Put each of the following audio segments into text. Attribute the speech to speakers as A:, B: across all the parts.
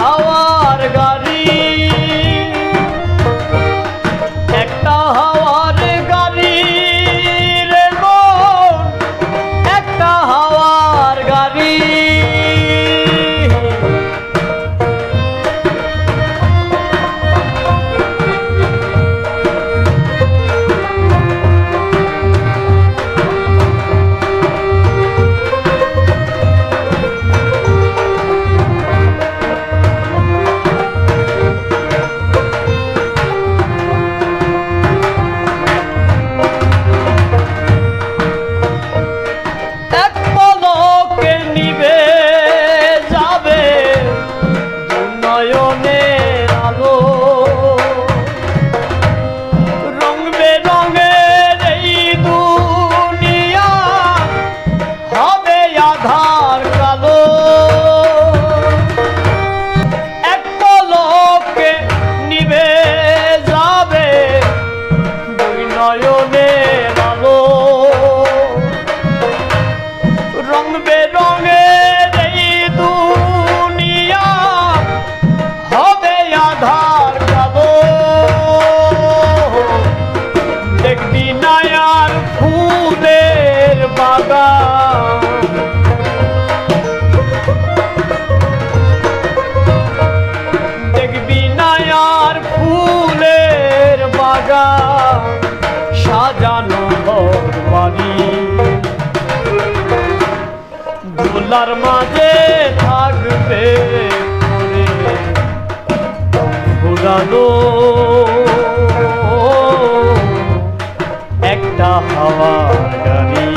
A: হাওয়ার সাজানো বাড়ি দোলার মাঝে থাকবে পরে পুরানো একটা হাওয়া গাড়ি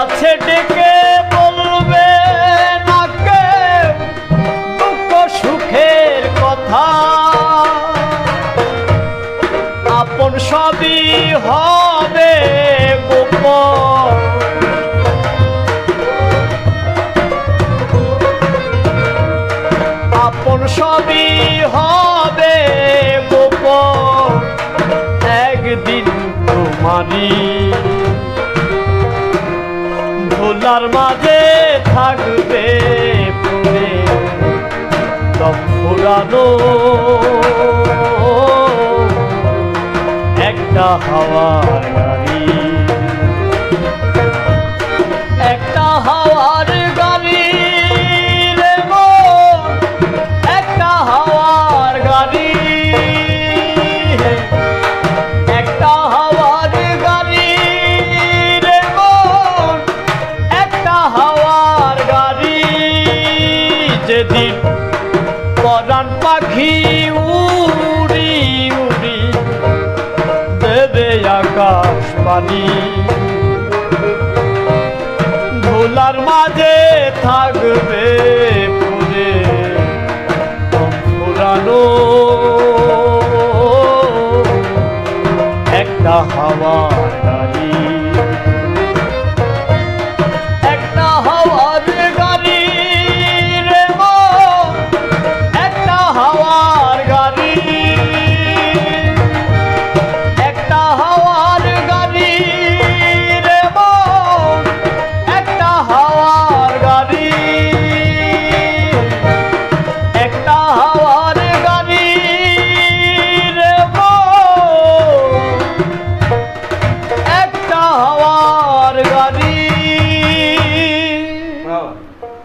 A: কাছে ডেকে বলবে না কেউ দুঃখ সুখের কথা। আপন সবই হবে গোপন। আপন সবই হবে গোপন। একদিন তোমারই ভোলার মাঝে থাকবে পুরে সব পুরানো একটা হাওয়ার পানি ধুলার মাঝে থাকবে।